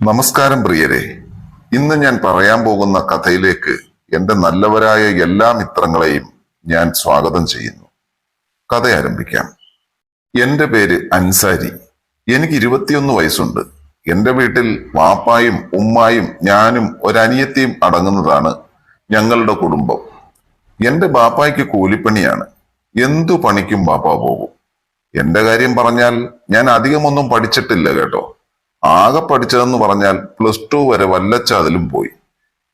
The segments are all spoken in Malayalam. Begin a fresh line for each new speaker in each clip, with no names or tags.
നമസ്കാരം പ്രിയരെ. ഇന്ന് ഞാൻ പറയാൻ പോകുന്ന കഥയിലേക്ക് എന്റെ നല്ലവരായ എല്ലാ മിത്രങ്ങളെയും ഞാൻ സ്വാഗതം ചെയ്യുന്നു. കഥ ആരംഭിക്കാം. എന്റെ പേര് അൻസാരി. എനിക്ക് ഇരുപത്തിയൊന്ന് വയസ്സുണ്ട്. എന്റെ വീട്ടിൽ വാപ്പായും ഉമ്മായും ഞാനും ഒരനിയത്തിയും അടങ്ങുന്നതാണ് ഞങ്ങളുടെ കുടുംബം. എന്റെ ബാപ്പായ്ക്ക് കൂലിപ്പണിയാണ്. എന്തു പണിക്കും ബാപ്പ പോകും? എന്റെ കാര്യം പറഞ്ഞാൽ ഞാൻ അധികമൊന്നും പഠിച്ചിട്ടില്ല കേട്ടോ. ആകെ പഠിച്ചതെന്ന് പറഞ്ഞാൽ പ്ലസ് ടു വരെ വല്ലച്ചാതിലും പോയി.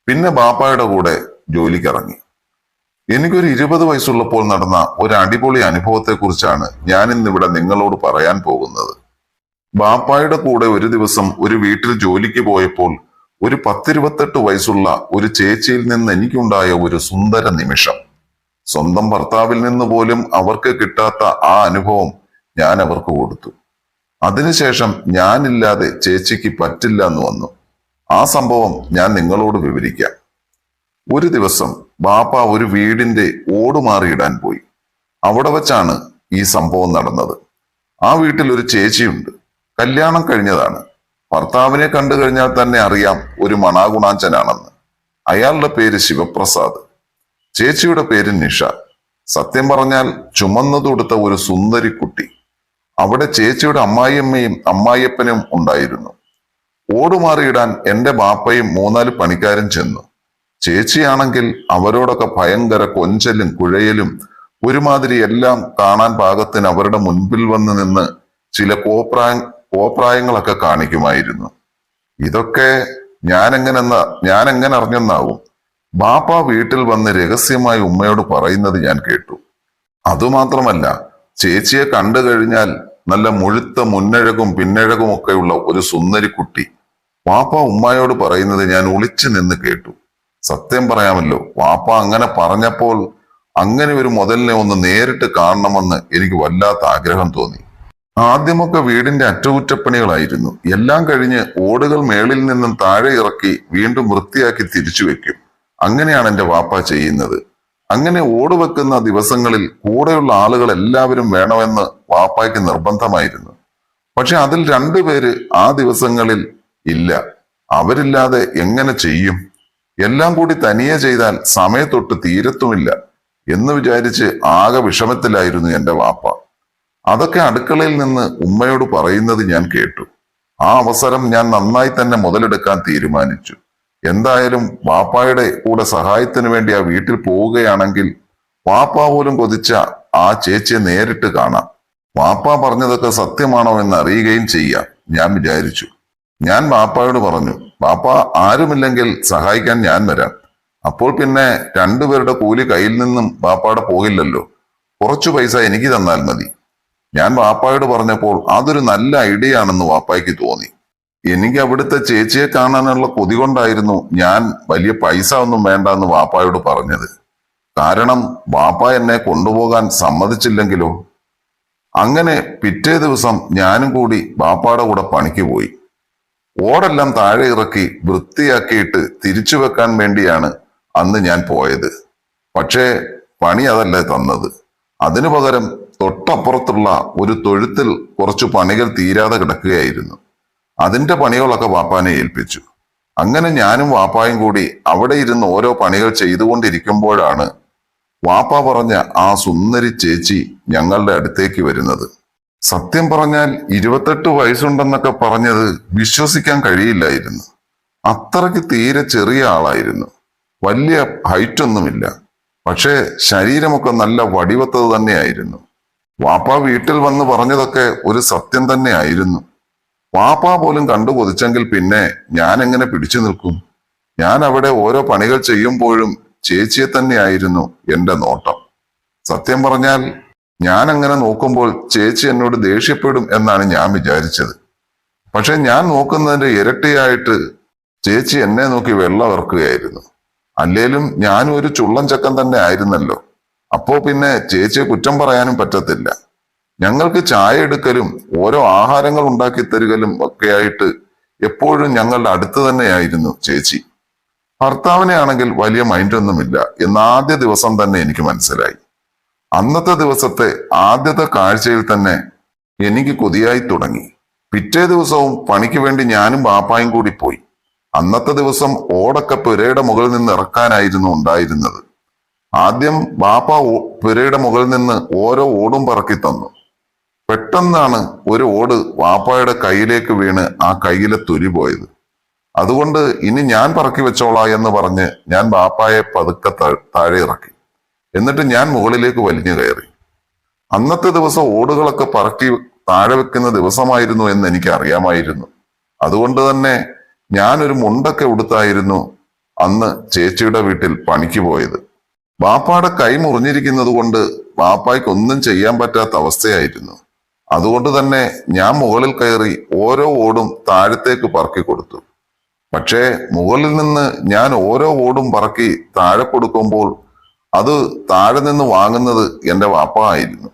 പിന്നെ ബാപ്പായുടെ കൂടെ ജോലിക്കിറങ്ങി. എനിക്കൊരു ഇരുപത് വയസ്സുള്ളപ്പോൾ നടന്ന ഒരു അടിപൊളി അനുഭവത്തെക്കുറിച്ചാണ് ഞാൻ ഇന്നിവിടെ നിങ്ങളോട് പറയാൻ പോകുന്നത്. ബാപ്പായുടെ കൂടെ ഒരു ദിവസം ഒരു വീട്ടിൽ ജോലിക്ക് പോയപ്പോൾ ഒരു പത്തിരുപത്തെട്ട് വയസ്സുള്ള ഒരു ചേച്ചിയിൽ നിന്ന് എനിക്കുണ്ടായ ഒരു സുന്ദര നിമിഷം. സ്വന്തം ഭർത്താവിൽ നിന്ന് പോലും അവർക്ക് കിട്ടാത്ത ആ അനുഭവം ഞാൻ അവർക്ക് കൊടുത്തു. അതിനുശേഷം ഞാനില്ലാതെ ചേച്ചിക്ക് പറ്റില്ല എന്ന് വന്നു. ആ സംഭവം ഞാൻ നിങ്ങളോട് വിവരിക്കാം. ഒരു ദിവസം ബാപ്പ ഒരു വീടിന്റെ ഓട് മാറിയിടാൻ പോയി. അവിടെ വച്ചാണ് ഈ സംഭവം നടന്നത്. ആ വീട്ടിൽ ഒരു ചേച്ചിയുണ്ട്. കല്യാണം കഴിഞ്ഞതാണ്. ഭർത്താവിനെ കണ്ടു കഴിഞ്ഞാൽ തന്നെ അറിയാം ഒരു മണാഗുണാഞ്ചനാണെന്ന്. അയാളുടെ പേര് ശിവപ്രസാദ്. ചേച്ചിയുടെ പേര് നിഷ. സത്യം പറഞ്ഞാൽ ചുമന്നതുടുത്ത ഒരു സുന്ദരി കുട്ടി അവിടെ ചേച്ചിയുടെ അമ്മായിയമ്മയും അമ്മായിയപ്പനും ഉണ്ടായിരുന്നു. ഓടുമാറിയിടാൻ എന്റെ ബാപ്പയും മൂന്നാൽ പണിക്കാരും ചെന്നു. ചേച്ചിയാണെങ്കിൽ അവരോടൊക്കെ ഭയങ്കര കൊഞ്ചലും കുഴയലും ഒരുമാതിരി എല്ലാം കാണാൻ പാകത്തിന് അവരുടെ മുൻപിൽ വന്ന് നിന്ന് ചില കോപ്രായ കോപ്രായങ്ങളൊക്കെ കാണിക്കുമായിരുന്നു. ഇതൊക്കെ ഞാനെങ്ങനെ ഞാനെങ്ങനെ അറിഞ്ഞെന്നാവും ബാപ്പ വീട്ടിൽ വന്ന് രഹസ്യമായി ഉമ്മയോട് പറയുന്നത് ഞാൻ കേട്ടു. അതുമാത്രമല്ല ചേച്ചിയെ കണ്ടു കഴിഞ്ഞാൽ നല്ല മുഴുത്ത മുന്നഴകും പിന്നഴകും ഒക്കെയുള്ള ഒരു സുന്ദരി കുട്ടി. വാപ്പ ഉമ്മായോട് പറയുന്നത് ഞാൻ ഒളിച്ചു നിന്ന് കേട്ടു. സത്യം പറയാമല്ലോ വാപ്പ അങ്ങനെ പറഞ്ഞപ്പോൾ അങ്ങനെ ഒരു മുതലിനെ ഒന്ന് നേരിട്ട് കാണണമെന്ന് എനിക്ക് വല്ലാത്ത ആഗ്രഹം തോന്നി. ആദ്യമൊക്കെ വീടിന്റെ അറ്റകുറ്റപ്പണികളായിരുന്നു. എല്ലാം കഴിഞ്ഞ് ഓടുകൾ മേളിൽ നിന്നും താഴെ ഇറക്കി വീണ്ടും വൃത്തിയാക്കി തിരിച്ചു വെക്കും. അങ്ങനെയാണ് എന്റെ വാപ്പ ചെയ്യുന്നത്. അങ്ങനെ ഓട് വെക്കുന്ന ദിവസങ്ങളിൽ കൂടെയുള്ള ആളുകൾ എല്ലാവരും വേണമെന്ന് വാപ്പായ്ക്ക് നിർബന്ധമായിരുന്നു. പക്ഷെ അതിൽ രണ്ടുപേര് ആ ദിവസങ്ങളിൽ ഇല്ല. അവരില്ലാതെ എങ്ങനെ ചെയ്യും? എല്ലാം കൂടി തനിയെ ചെയ്താൽ സമയത്തൊട്ട് തീരത്തുമില്ല എന്ന് വിചാരിച്ച് ആകെ വിഷമത്തിലായിരുന്നു എന്റെ വാപ്പ. അതൊക്കെ അടുക്കളയിൽ നിന്ന് ഉമ്മയോട് പറയുന്നത് ഞാൻ കേട്ടു. ആ അവസരം ഞാൻ നന്നായി തന്നെ മുതലെടുക്കാൻ തീരുമാനിച്ചു. എന്തായാലും വാപ്പായുടെ കൂടെ സഹായത്തിന് വേണ്ടി ആ വീട്ടിൽ പോവുകയാണെങ്കിൽ വാപ്പ പോലും കൊതിച്ച ആ ചേച്ചിയെ നേരിട്ട് കാണാം. വാപ്പ പറഞ്ഞതൊക്കെ സത്യമാണോ എന്ന് അറിയുകയും ചെയ്യാം. ഞാൻ വിചാരിച്ചു. ഞാൻ വാപ്പായോട് പറഞ്ഞു വാപ്പ ആരുമില്ലെങ്കിൽ സഹായിക്കാൻ ഞാൻ വരാം. അപ്പോൾ പിന്നെ രണ്ടുപേരുടെ കൂലി കയ്യിൽ നിന്നും വാപ്പാടെ പോകില്ലല്ലോ. കുറച്ചു പൈസ എനിക്ക് തന്നാൽ മതി. ഞാൻ വാപ്പായോട് പറഞ്ഞപ്പോൾ അതൊരു നല്ല ഐഡിയ ആണെന്ന് വാപ്പായ്ക്ക് തോന്നി. എനിക്ക് അവിടുത്തെ ചേച്ചിയെ കാണാനുള്ള കൊതി കൊണ്ടായിരുന്നു ഞാൻ വലിയ പൈസ ഒന്നും വേണ്ട എന്ന് വാപ്പായോട് പറഞ്ഞത്. കാരണം വാപ്പ എന്നെ കൊണ്ടുപോകാൻ സമ്മതിച്ചില്ലെങ്കിലോ? അങ്ങനെ പിറ്റേ ദിവസം ഞാനും കൂടി വാപ്പാടെ കൂടെ പണിക്ക് പോയി. ഓടെല്ലാം താഴെ ഇറക്കി വൃത്തിയാക്കിയിട്ട് തിരിച്ചു വെക്കാൻ വേണ്ടിയാണ് അന്ന് ഞാൻ പോയത്. പക്ഷേ പണി അതല്ല തന്നത്. അതിനു പകരം തൊട്ടപ്പുറത്തുള്ള ഒരു തൊഴുത്തിൽ കുറച്ചു പണികൾ തീരാതെ കിടക്കുകയായിരുന്നു. അതിന്റെ പണികളൊക്കെ വാപ്പാനെ ഏൽപ്പിച്ചു. അങ്ങനെ ഞാനും വാപ്പായും കൂടി അവിടെ ഇരുന്ന് ഓരോ പണികൾ ചെയ്തുകൊണ്ടിരിക്കുമ്പോഴാണ് വാപ്പ പറഞ്ഞ ആ സുന്ദരി ചേച്ചി ഞങ്ങളുടെ അടുത്തേക്ക് വരുന്നത്. സത്യം പറഞ്ഞാൽ ഇരുപത്തെട്ട് വയസ്സുണ്ടെന്നൊക്കെ പറഞ്ഞത് വിശ്വസിക്കാൻ കഴിയില്ലായിരുന്നു. അത്രയ്ക്ക് തീരെ ചെറിയ ആളായിരുന്നു. വലിയ ഹൈറ്റ് ഒന്നുമില്ല. പക്ഷേ ശരീരമൊക്കെ നല്ല വടിവത്തത് തന്നെയായിരുന്നു. വാപ്പ വീട്ടിൽ വന്ന് പറഞ്ഞതൊക്കെ ഒരു സത്യം തന്നെയായിരുന്നു. വാപ്പ പോലും കണ്ടു കൊതിച്ചെങ്കിൽ പിന്നെ ഞാൻ എങ്ങനെ പിടിച്ചു നിൽക്കും? ഞാൻ അവിടെ ഓരോ പണികൾ ചെയ്യുമ്പോഴും ചേച്ചിയെ തന്നെയായിരുന്നു എന്റെ നോട്ടം. സത്യം പറഞ്ഞാൽ ഞാൻ അങ്ങനെ നോക്കുമ്പോൾ ചേച്ചി എന്നോട് ദേഷ്യപ്പെടും എന്നാണ് ഞാൻ വിചാരിച്ചത്. പക്ഷെ ഞാൻ നോക്കുന്നതിന്റെ ഇരട്ടിയായിട്ട് ചേച്ചി എന്നെ നോക്കി വെള്ളം ഇറക്കുകയായിരുന്നു അല്ലേലും ഞാനും ഒരു ചുള്ളൻ ചക്കൻ തന്നെ ആയിരുന്നല്ലോ. അപ്പോ പിന്നെ ചേച്ചിയെ കുറ്റം പറയാനും പറ്റത്തില്ല. ഞങ്ങൾക്ക് ചായ എടുക്കലും ഓരോ ആഹാരങ്ങൾ ഉണ്ടാക്കി തരുകലും ഒക്കെയായിട്ട് എപ്പോഴും ഞങ്ങളുടെ അടുത്ത് തന്നെയായിരുന്നു ചേച്ചി. ഭർത്താവിനെ ആണെങ്കിൽ വലിയ മൈൻഡൊന്നുമില്ല എന്ന് ആദ്യ ദിവസം തന്നെ എനിക്ക് മനസ്സിലായി. അന്നത്തെ ദിവസത്തെ ആദ്യത്തെ കാഴ്ചയിൽ തന്നെ എനിക്ക് കൊതിയായി തുടങ്ങി. പിറ്റേ ദിവസവും പണിക്ക് വേണ്ടി ഞാനും ബാപ്പായും കൂടി പോയി. അന്നത്തെ ദിവസം ഓടൊക്കെ പുരയുടെ മുകളിൽ നിന്ന് ഇറക്കാനായിരുന്നു ഉണ്ടായിരുന്നത്. ആദ്യം ബാപ്പ പുരയുടെ മുകളിൽ നിന്ന് ഓരോ ഓടും പറക്കി തന്നു. പെട്ടെന്നാണ് ഒരു ഓട് വാപ്പായുടെ കയ്യിലേക്ക് വീണ് ആ കയ്യിലെ തുരി പോയത്. അതുകൊണ്ട് ഇനി ഞാൻ പറക്കി വെച്ചോളാ എന്ന് പറഞ്ഞ് ഞാൻ വാപ്പായെ പതുക്കെ താഴെ ഇറക്കി. എന്നിട്ട് ഞാൻ മുകളിലേക്ക് വലിഞ്ഞു കയറി. അന്നത്തെ ദിവസം ഓടുകളൊക്കെ പറക്കി താഴെ വെക്കുന്ന ദിവസമായിരുന്നു എന്ന് എനിക്ക് അറിയാമായിരുന്നു. അതുകൊണ്ട് തന്നെ ഞാനൊരു മുണ്ടൊക്കെ ഉടുത്തായിരുന്നു അന്ന് ചേച്ചിയുടെ വീട്ടിൽ പണിക്ക് പോയത്. ബാപ്പായുടെ കൈ മുറിഞ്ഞിരിക്കുന്നത് കൊണ്ട് വാപ്പായ്ക്ക് ഒന്നും ചെയ്യാൻ പറ്റാത്ത അവസ്ഥയായിരുന്നു. അതുകൊണ്ട് തന്നെ ഞാൻ മുകളിൽ കയറി ഓരോ ഓടും താഴത്തേക്ക് പറക്കി കൊടുത്തു. പക്ഷേ മുകളിൽ നിന്ന് ഞാൻ ഓരോ ഓടും പറക്കി താഴെ കൊടുക്കുമ്പോൾ അത് താഴെ നിന്ന് വാങ്ങുന്നത് എന്റെ വാപ്പ ആയിരുന്നു.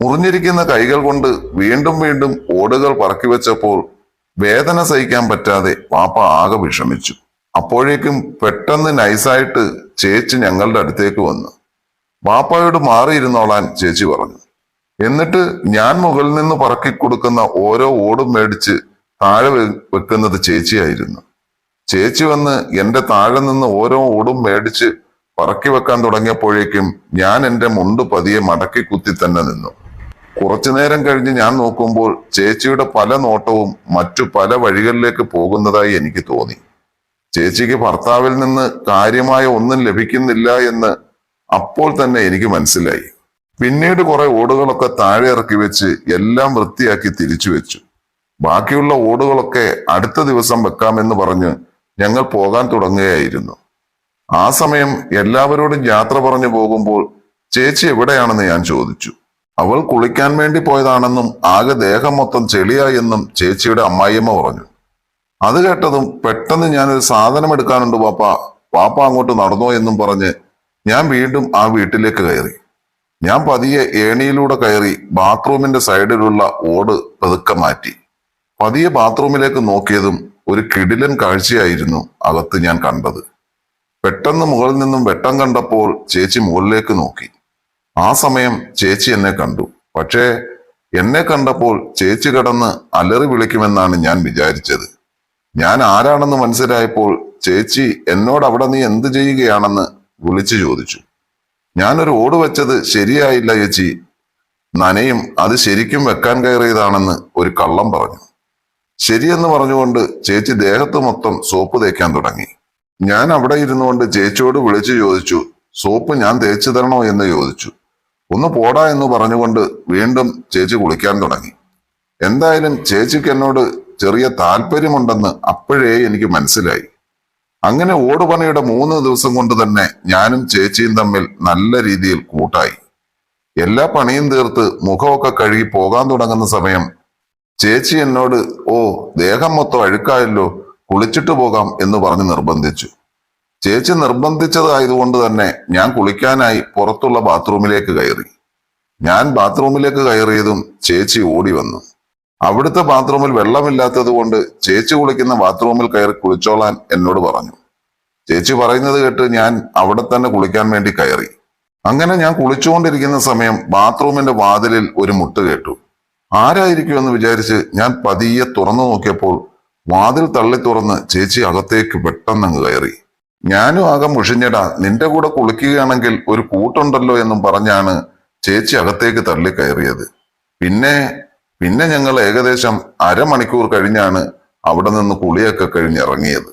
മുറിഞ്ഞിരിക്കുന്ന കൈകൾ കൊണ്ട് വീണ്ടും വീണ്ടും ഓടുകൾ പറക്കി വെച്ചപ്പോൾ വേദന സഹിക്കാൻ പറ്റാതെ വാപ്പ ആകെ വിഷമിച്ചു. അപ്പോഴേക്കും പെട്ടെന്ന് നൈസായിട്ട് ചേച്ചി ഞങ്ങളുടെ അടുത്തേക്ക് വന്നു. വാപ്പായോട് മാറിയിരുന്നോളാൻ ചേച്ചി പറഞ്ഞു. എന്നിട്ട് ഞാൻ മുകളിൽ നിന്ന് പറക്കി കൊടുക്കുന്ന ഓരോ ഓടും മേടിച്ച് താഴെ വെക്കുന്നത് ചേച്ചിയായിരുന്നു. ചേച്ചി വന്ന് എന്റെ താഴെ നിന്ന് ഓരോ ഓടും മേടിച്ച് പറക്കി വെക്കാൻ തുടങ്ങിയപ്പോഴേക്കും ഞാൻ എന്റെ മുണ്ട് പതിയെ മടക്കി കുത്തി തന്നെ നിന്നു. കുറച്ചു നേരം കഴിഞ്ഞ് ഞാൻ നോക്കുമ്പോൾ ചേച്ചിയുടെ പല നോട്ടവും മറ്റു പല വഴികളിലേക്ക് പോകുന്നതായി എനിക്ക് തോന്നി. ചേച്ചിക്ക് ഭർത്താവിൽ നിന്ന് കാര്യമായ ഒന്നും ലഭിക്കുന്നില്ല എന്ന് അപ്പോൾ തന്നെ എനിക്ക് മനസ്സിലായി. പിന്നീട് കുറെ ഓടുകളൊക്കെ താഴെ ഇറക്കി വെച്ച് എല്ലാം വൃത്തിയാക്കി തിരിച്ചു വെച്ചു. ബാക്കിയുള്ള ഓടുകളൊക്കെ അടുത്ത ദിവസം വെക്കാമെന്ന് പറഞ്ഞ് ഞങ്ങൾ പോകാൻ തുടങ്ങുകയായിരുന്നു. ആ സമയം എല്ലാവരോടും യാത്ര പറഞ്ഞു പോകുമ്പോൾ ചേച്ചി എവിടെയാണെന്ന് ഞാൻ ചോദിച്ചു. അവൾ കുളിക്കാൻ വേണ്ടി പോയതാണെന്നും ആകെ ദേഹം മൊത്തം ചെളിയായെന്നും ചേച്ചിയുടെ അമ്മായിയമ്മ പറഞ്ഞു. അത് കേട്ടതും പെട്ടെന്ന് ഞാനൊരു സാധനം എടുക്കാനുണ്ട് പാപ്പ. പാപ്പ അങ്ങോട്ട് നടന്നോ എന്നും പറഞ്ഞ് ഞാൻ വീണ്ടും ആ വീട്ടിലേക്ക് കയറി. ഞാൻ പതിയെ ഏണിയിലൂടെ കയറി ബാത്റൂമിന്റെ സൈഡിലുള്ള ഓട് പതുക്കെ മാറ്റി. പതിയെ ബാത്റൂമിലേക്ക് നോക്കിയതും ഒരു കിടിലൻ കാഴ്ചയായിരുന്നു അകത്ത് ഞാൻ കണ്ടത്. പെട്ടെന്ന് മുകളിൽ നിന്നും വെട്ടം കണ്ടപ്പോൾ ചേച്ചി മുകളിലേക്ക് നോക്കി. ആ സമയം ചേച്ചി എന്നെ കണ്ടു. പക്ഷേ എന്നെ കണ്ടപ്പോൾ ചേച്ചി കടന്ന് അലറി വിളിക്കുമെന്നാണ് ഞാൻ വിചാരിച്ചത്. ഞാൻ ആരാണെന്ന് മനസ്സിലായപ്പോൾ ചേച്ചി എന്നോട് അവിടെ നീ എന്ത് ചെയ്യുകയാണെന്ന് വിളിച്ചു ചോദിച്ചു. ഞാനൊരു ഓട് വെച്ചത് ശരിയായില്ല ചേച്ചി. നനയും. അത് ശരിക്കും വെക്കാൻ കയറിയതാണെന്ന് ഒരു കള്ളം പറഞ്ഞു. ശരിയെന്ന് പറഞ്ഞുകൊണ്ട് ചേച്ചി ദേഹത്ത് മൊത്തം സോപ്പ് തേക്കാൻ തുടങ്ങി. ഞാൻ അവിടെ ഇരുന്നുകൊണ്ട് ചേച്ചിയോട് വിളിച്ചു ചോദിച്ചു സോപ്പ് ഞാൻ തേച്ചു തരണോ? എന്ന് ചോദിച്ചു. ഒന്ന് പോടാ എന്ന് പറഞ്ഞുകൊണ്ട് വീണ്ടും ചേച്ചി കുളിക്കാൻ തുടങ്ങി. എന്തായാലും ചേച്ചിക്ക് എന്നോട് ചെറിയ താല്പര്യമുണ്ടെന്ന് അപ്പോഴേ എനിക്ക് മനസ്സിലായി. അങ്ങനെ ഓടുപണിയുടെ മൂന്ന് ദിവസം കൊണ്ട് തന്നെ ഞാനും ചേച്ചിയും തമ്മിൽ നല്ല രീതിയിൽ കൂട്ടായി. എല്ലാ പണിയും തീർത്ത് മുഖമൊക്കെ കഴുകി പോകാൻ തുടങ്ങുന്ന സമയം ചേച്ചി എന്നോട് ഓ ദേഹം മൊത്തം അഴുക്കായല്ലോ കുളിച്ചിട്ട് പോകാം എന്ന് പറഞ്ഞ് നിർബന്ധിച്ചു. ചേച്ചി നിർബന്ധിച്ചതായതുകൊണ്ട് തന്നെ ഞാൻ കുളിക്കാനായി പുറത്തുള്ള ബാത്റൂമിലേക്ക് കയറി. ഞാൻ ബാത്റൂമിലേക്ക് കയറിയതും ചേച്ചി ഓടി വന്നു. അവിടുത്തെ ബാത്റൂമിൽ വെള്ളമില്ലാത്തത് കൊണ്ട് ചേച്ചി കുളിക്കുന്ന ബാത്റൂമിൽ കയറി കുളിച്ചോളാൻ എന്നോട് പറഞ്ഞു. ചേച്ചി പറയുന്നത് കേട്ട് ഞാൻ അവിടെ തന്നെ കുളിക്കാൻ വേണ്ടി കയറി. അങ്ങനെ ഞാൻ കുളിച്ചുകൊണ്ടിരിക്കുന്ന സമയം ബാത്റൂമിന്റെ വാതിലിൽ ഒരു മുട്ട് കേട്ടു. ആരായിരിക്കും? എന്ന് വിചാരിച്ച് ഞാൻ പതിയെ തുറന്നു നോക്കിയപ്പോൾ വാതിൽ തള്ളി തുറന്ന് ചേച്ചി അകത്തേക്ക് പെട്ടെന്നങ്ങ് കയറി. ഞാനും ആകെ മുഷിഞ്ഞടാ. നിന്റെ കൂടെ കുളിക്കുകയാണെങ്കിൽ ഒരു കൂട്ടുണ്ടല്ലോ എന്നും പറഞ്ഞാണ് ചേച്ചി അകത്തേക്ക് തള്ളി കയറിയത്. പിന്നെ പിന്നെ ഞങ്ങൾ ഏകദേശം അരമണിക്കൂർ കഴിഞ്ഞാണ് അവിടെ നിന്ന് കുളിയൊക്കെ കഴിഞ്ഞിറങ്ങിയത്